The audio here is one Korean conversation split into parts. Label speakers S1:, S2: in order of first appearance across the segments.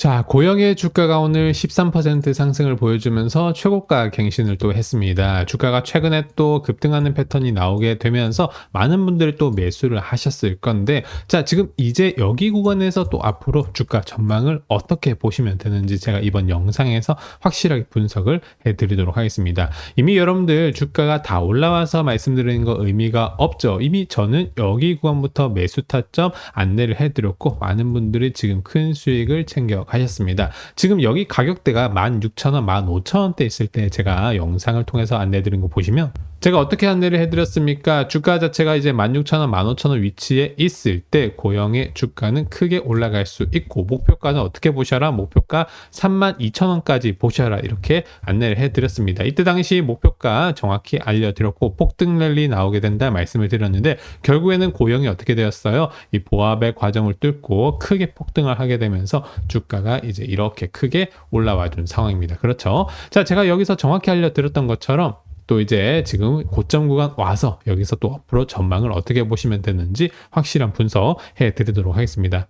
S1: 자, 고영의 주가가 오늘 13% 상승을 보여주면서 최고가 갱신을 또 했습니다. 주가가 최근에 또 급등하는 패턴이 나오게 되면서 많은 분들이 또 매수를 하셨을 건데, 자, 지금 이제 여기 구간에서 또 앞으로 주가 전망을 어떻게 보시면 되는지 제가 이번 영상에서 확실하게 분석을 해드리도록 하겠습니다. 이미 여러분들 주가가 다 올라와서 말씀드리는 거 의미가 없죠. 이미 저는 여기 구간부터 매수 타점 안내를 해드렸고, 많은 분들이 지금 큰 수익을 챙겨 가셨습니다. 지금 여기 가격대가 16,000원, 15,000원대 있을 때 제가 영상을 통해서 안내 드린 거 보시면 제가 어떻게 안내를 해드렸습니까? 주가 자체가 이제 16,000원, 15,000원 위치에 있을 때 고영의 주가는 크게 올라갈 수 있고 목표가는 어떻게 보셔라? 목표가 32,000원까지 보셔라 이렇게 안내를 해드렸습니다. 이때 당시 목표가 정확히 알려드렸고 폭등 랠리 나오게 된다 말씀을 드렸는데 결국에는 고영이 어떻게 되었어요? 이 보합의 과정을 뚫고 크게 폭등을 하게 되면서 주가가 이제 이렇게 크게 올라와 준 상황입니다. 그렇죠? 자, 제가 여기서 정확히 알려드렸던 것처럼 또 이제 지금 고점 구간 와서 여기서 또 앞으로 전망을 어떻게 보시면 되는지 확실한 분석해 드리도록 하겠습니다.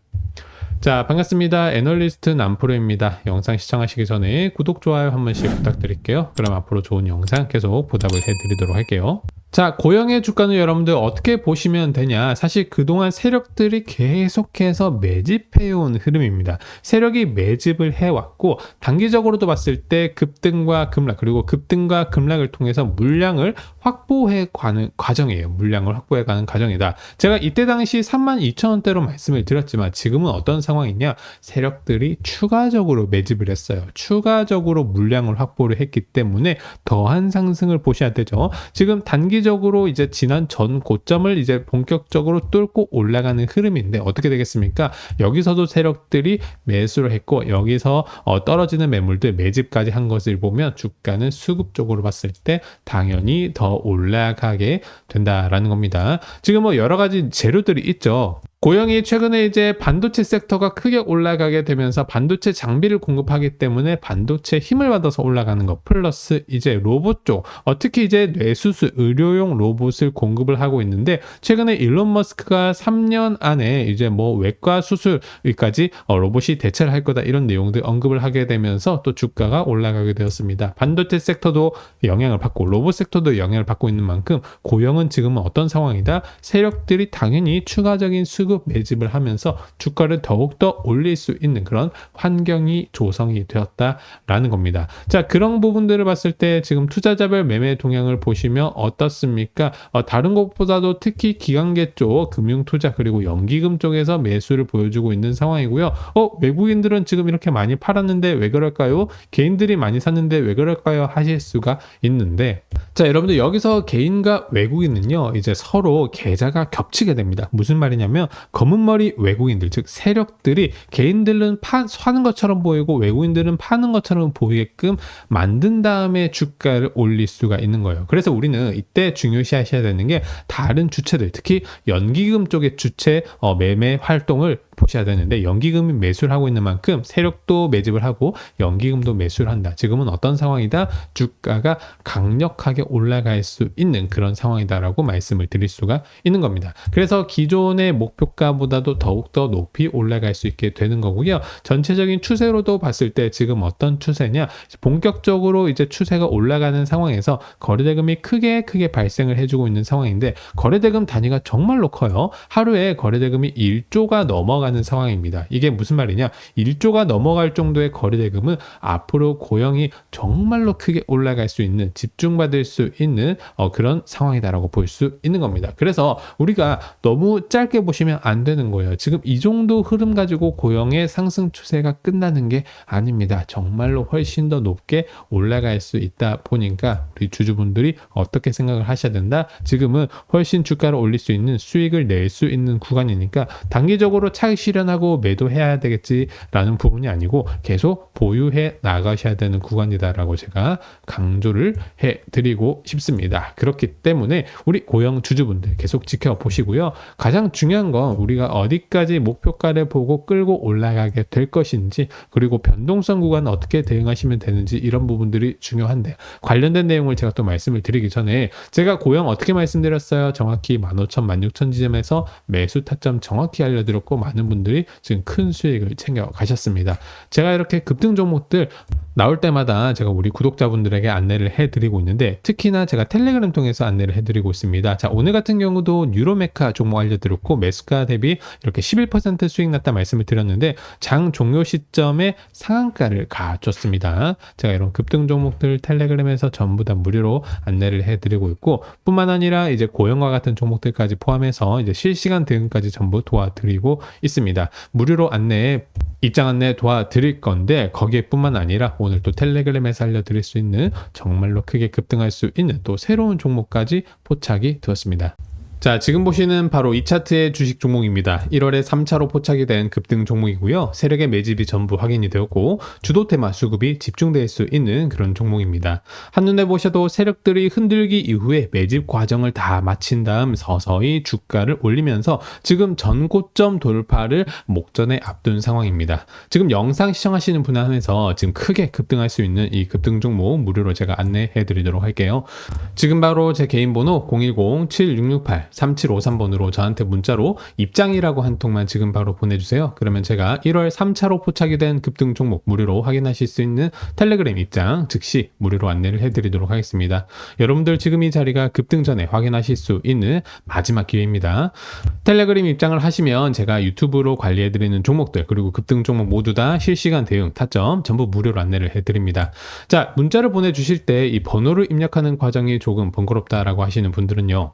S1: 자, 반갑습니다. 애널리스트 남프로입니다. 영상 시청하시기 전에 구독, 좋아요 한 번씩 부탁드릴게요. 그럼 앞으로 좋은 영상 계속 보답을 해 드리도록 할게요. 자, 고영의 주가는 여러분들 어떻게 보시면 되냐? 사실 그동안 세력들이 계속해서 매집해온 흐름입니다. 세력이 매집을 해왔고, 단기적으로도 봤을 때 급등과 급락, 그리고 급등과 급락을 통해서 물량을 확보해 가는 과정이에요. 물량을 확보해 가는 과정이다. 제가 이때 당시 32,000원대로 말씀을 드렸지만, 지금은 어떤 상황이냐? 세력들이 추가적으로 매집을 했어요. 추가적으로 물량을 확보를 했기 때문에 더한 상승을 보셔야 되죠. 지금 단기 단기적으로 이제 지난 전 고점을 이제 본격적으로 뚫고 올라가는 흐름인데 어떻게 되겠습니까? 여기서도 세력들이 매수를 했고 여기서 어 떨어지는 매물들 매집까지 한 것을 보면 주가는 수급적으로 봤을 때 당연히 더 올라가게 된다라는 겁니다. 지금 뭐 여러 가지 재료들이 있죠. 고영이 최근에 이제 반도체 섹터가 크게 올라가게 되면서 반도체 장비를 공급하기 때문에 반도체 힘을 받아서 올라가는 것 플러스 이제 로봇 쪽 어, 특히 이제 뇌수술 의료용 로봇을 공급을 하고 있는데 최근에 일론 머스크가 3년 안에 이제 뭐 외과 수술까지 어, 로봇이 대체를 할 거다 이런 내용들 언급을 하게 되면서 또 주가가 올라가게 되었습니다. 반도체 섹터도 영향을 받고 로봇 섹터도 영향을 받고 있는 만큼 고영은 지금은 어떤 상황이다? 세력들이 당연히 추가적인 수급 수급 매집을 하면서 주가를 더욱더 올릴 수 있는 그런 환경이 조성이 되었다라는 겁니다. 자, 그런 부분들을 봤을 때 지금 투자자별 매매 동향을 보시면 어떻습니까? 어, 다른 것보다도 특히 기관계 쪽 금융 투자 그리고 연기금 쪽에서 매수를 보여주고 있는 상황이고요. 어, 외국인들은 지금 이렇게 많이 팔았는데 왜 그럴까요? 개인들이 많이 샀는데 왜 그럴까요? 하실 수가 있는데 자, 여러분들 여기서 개인과 외국인은요. 이제 서로 계좌가 겹치게 됩니다. 무슨 말이냐면 검은 머리 외국인들 즉 세력들이 개인들은 파, 사는 것처럼 보이고 외국인들은 파는 것처럼 보이게끔 만든 다음에 주가를 올릴 수가 있는 거예요. 그래서 우리는 이때 중요시하셔야 되는 게 다른 주체들 특히 연기금 쪽의 주체 어, 매매 활동을 보셔야 되는데 연기금이 매수를 하고 있는 만큼 세력도 매집을 하고 연기금도 매수를 한다. 지금은 어떤 상황이다? 주가가 강력하게 올라갈 수 있는 그런 상황이다라고 말씀을 드릴 수가 있는 겁니다. 그래서 기존의 목표가보다도 더욱더 높이 올라갈 수 있게 되는 거고요. 전체적인 추세로도 봤을 때 지금 어떤 추세냐? 본격적으로 이제 추세가 올라가는 상황에서 거래대금이 크게 크게 발생을 해주고 있는 상황인데 거래대금 단위가 정말로 커요. 하루에 거래대금이 1조가 넘어가 넘 어가는 상황입니다. 이게 무슨 말이냐? 1조가 넘어갈 정도의 거래대금은 앞으로 고용이 정말로 크게 올라갈 수 있는 집중받을 수 있는 어, 그런 상황이다라고 볼 수 있는 겁니다. 그래서 우리가 너무 짧게 보시면 안 되는 거예요. 지금 이 정도 흐름 가지고 고용의 상승 추세가 끝나는 게 아닙니다. 정말로 훨씬 더 높게 올라갈 수 있다 보니까 우리 주주분들이 어떻게 생각을 하셔야 된다? 지금은 훨씬 주가를 올릴 수 있는 수익을 낼 수 있는 구간이니까 단기적으로 차익 실현하고 매도해야 되겠지라는 부분이 아니고 계속 보유해 나가셔야 되는 구간이다라고 제가 강조를 해 드리고 싶습니다. 그렇기 때문에 우리 고용 주주분들 계속 지켜보시고요. 가장 중요한 건 우리가 어디까지 목표가를 보고 끌고 올라가게 될 것인지 그리고 변동성 구간 어떻게 대응하시면 되는지 이런 부분들이 중요한데 관련된 내용을 제가 또 말씀을 드리기 전에 제가 고용 어떻게 말씀드렸어요? 정확히 15,000, 16,000 지점에서 매수 타점 정확히 알려드렸고 많은 분들이 지금 큰 수익을 챙겨 가셨습니다. 제가 이렇게 급등 종목들 나올 때마다 제가 우리 구독자분들에게 안내를 해드리고 있는데 특히나 제가 텔레그램 통해서 안내를 해드리고 있습니다. 자 오늘 같은 경우도 뉴로메카 종목 알려드렸고 매수가 대비 이렇게 11% 수익 났다 말씀을 드렸는데 장 종료 시점에 상한가를 가줬습니다. 제가 이런 급등 종목들 텔레그램에서 전부 다 무료로 안내를 해드리고 있고 뿐만 아니라 이제 고영과 같은 종목들까지 포함해서 이제 실시간 대응까지 전부 도와드리고 있습니다. 무료로 안내에 입장 안내 도와드릴 건데 거기에뿐만 아니라 오늘 또 텔레그램에서 알려드릴 수 있는 정말로 크게 급등할 수 있는 또 새로운 종목까지 포착이 되었습니다. 자, 지금 보시는 바로 이 차트의 주식 종목입니다. 1월에 3차로 포착이 된 급등 종목이고요. 세력의 매집이 전부 확인이 되었고 주도 테마 수급이 집중될 수 있는 그런 종목입니다. 한눈에 보셔도 세력들이 흔들기 이후에 매집 과정을 다 마친 다음 서서히 주가를 올리면서 지금 전고점 돌파를 목전에 앞둔 상황입니다. 지금 영상 시청하시는 분 안에서 지금 크게 급등할 수 있는 이 급등 종목 무료로 제가 안내해 드리도록 할게요. 지금 바로 제 개인 번호 010-7668 3753번으로 저한테 문자로 입장이라고 한 통만 지금 바로 보내주세요. 그러면 제가 1월 3차로 포착이 된 급등 종목 무료로 확인하실 수 있는 텔레그램 입장 즉시 무료로 안내를 해드리도록 하겠습니다. 여러분들 지금 이 자리가 급등 전에 확인하실 수 있는 마지막 기회입니다. 텔레그램 입장을 하시면 제가 유튜브로 관리해드리는 종목들 그리고 급등 종목 모두 다 실시간 대응 타점 전부 무료로 안내를 해드립니다. 자 문자를 보내주실 때 이 번호를 입력하는 과정이 조금 번거롭다라고 하시는 분들은요.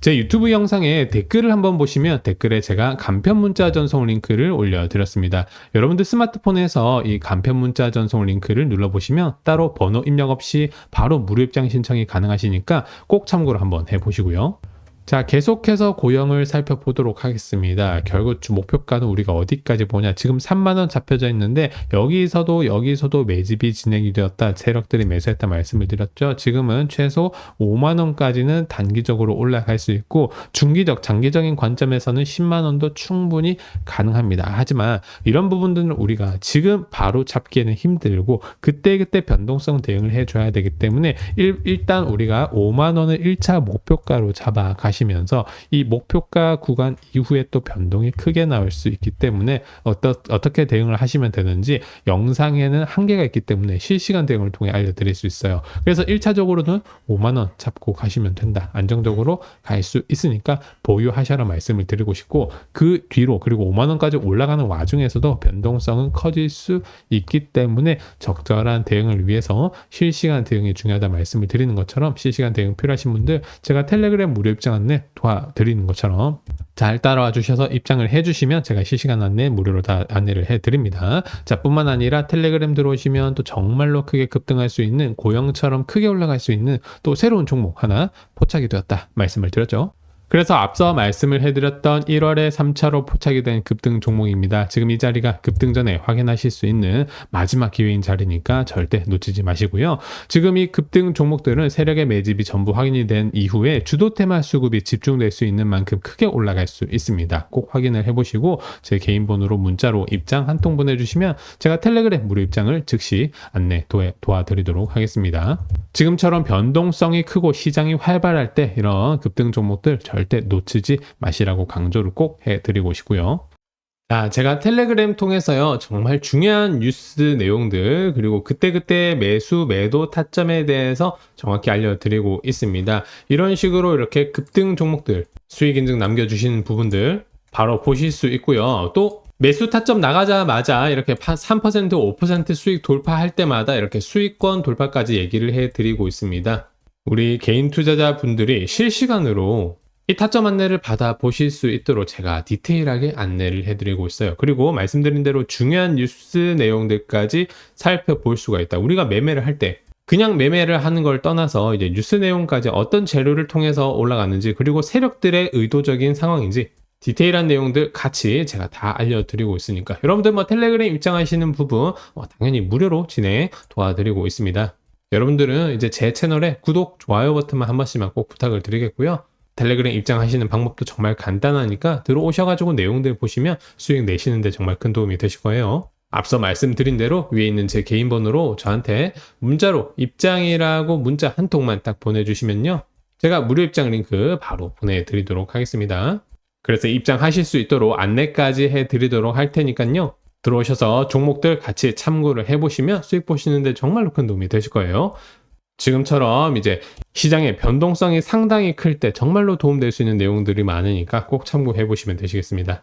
S1: 제 유튜브 영상에 댓글을 한번 보시면 댓글에 제가 간편 문자 전송 링크를 올려드렸습니다. 여러분들 스마트폰에서 이 간편 문자 전송 링크를 눌러보시면 따로 번호 입력 없이 바로 무료 입장 신청이 가능하시니까 꼭 참고를 한번 해보시고요. 자, 계속해서 고영을 살펴보도록 하겠습니다. 결국 주 목표가는 우리가 어디까지 보냐. 지금 3만원 잡혀져 있는데, 여기서도, 여기서도 매집이 진행이 되었다. 세력들이 매수했다 말씀을 드렸죠. 지금은 최소 5만원까지는 단기적으로 올라갈 수 있고, 중기적, 장기적인 관점에서는 10만원도 충분히 가능합니다. 하지만 이런 부분들은 우리가 지금 바로 잡기에는 힘들고, 그때그때 변동성 대응을 해줘야 되기 때문에, 일, 일단 우리가 5만원을 1차 목표가로 잡아 가시 하시면서 이 목표가 구간 이후에 또 변동이 크게 나올 수 있기 때문에 어떠, 어떻게 대응을 하시면 되는지 영상에는 한계가 있기 때문에 실시간 대응을 통해 알려드릴 수 있어요. 그래서 1차적으로는 5만원 잡고 가시면 된다. 안정적으로 갈 수 있으니까 보유하셔라 말씀을 드리고 싶고 그 뒤로 그리고 5만원까지 올라가는 와중에서도 변동성은 커질 수 있기 때문에 적절한 대응을 위해서 실시간 대응이 중요하다 말씀을 드리는 것처럼 실시간 대응 필요하신 분들 제가 텔레그램 무료 입장 안내 도와드리는 것처럼 잘 따라와 주셔서 입장을 해주시면 제가 실시간 안내 무료로 다 안내를 해드립니다. 자, 뿐만 아니라 텔레그램 들어오시면 또 정말로 크게 급등할 수 있는 고영처럼 크게 올라갈 수 있는 또 새로운 종목 하나 포착이 되었다 말씀을 드렸죠. 그래서 앞서 말씀을 해드렸던 1월에 3차로 포착이 된 급등 종목입니다. 지금 이 자리가 급등 전에 확인하실 수 있는 마지막 기회인 자리니까 절대 놓치지 마시고요. 지금 이 급등 종목들은 세력의 매집이 전부 확인이 된 이후에 주도 테마 수급이 집중될 수 있는 만큼 크게 올라갈 수 있습니다. 꼭 확인을 해보시고 제 개인 번호로 문자로 입장 한 통 보내주시면 제가 텔레그램 무료 입장을 즉시 안내 도와드리도록 하겠습니다. 지금처럼 변동성이 크고 시장이 활발할 때 이런 급등 종목들 절대 놓치지 마시라고 강조를 꼭 해드리고 싶고요. 자, 제가 텔레그램 통해서요, 정말 중요한 뉴스 내용들, 그리고 그때그때 매수, 매도 타점에 대해서 정확히 알려드리고 있습니다. 이런 식으로 이렇게 급등 종목들, 수익 인증 남겨주시는 부분들, 바로 보실 수 있고요. 또, 매수 타점 나가자마자 이렇게 3% 5% 수익 돌파할 때마다 이렇게 수익권 돌파까지 얘기를 해드리고 있습니다. 우리 개인 투자자 분들이 실시간으로 이 타점 안내를 받아 보실 수 있도록 제가 디테일하게 안내를 해드리고 있어요. 그리고 말씀드린 대로 중요한 뉴스 내용들까지 살펴볼 수가 있다. 우리가 매매를 할 때 그냥 매매를 하는 걸 떠나서 이제 뉴스 내용까지 어떤 재료를 통해서 올라가는지 그리고 세력들의 의도적인 상황인지 디테일한 내용들 같이 제가 다 알려드리고 있으니까 여러분들 뭐 텔레그램 입장하시는 부분 어, 당연히 무료로 진행 도와드리고 있습니다. 여러분들은 이제 제 채널에 구독, 좋아요 버튼만 한 번씩만 꼭 부탁을 드리겠고요. 텔레그램 입장하시는 방법도 정말 간단하니까 들어오셔가지고 내용들 보시면 수익 내시는데 정말 큰 도움이 되실 거예요. 앞서 말씀드린 대로 위에 있는 제 개인 번호로 저한테 문자로 입장이라고 문자 한 통만 딱 보내주시면요. 제가 무료 입장 링크 바로 보내드리도록 하겠습니다. 그래서 입장하실 수 있도록 안내까지 해드리도록 할 테니까요. 들어오셔서 종목들 같이 참고를 해보시면 수익 보시는데 정말로 큰 도움이 되실 거예요. 지금처럼 이제 시장의 변동성이 상당히 클 때 정말로 도움될 수 있는 내용들이 많으니까 꼭 참고해 보시면 되시겠습니다.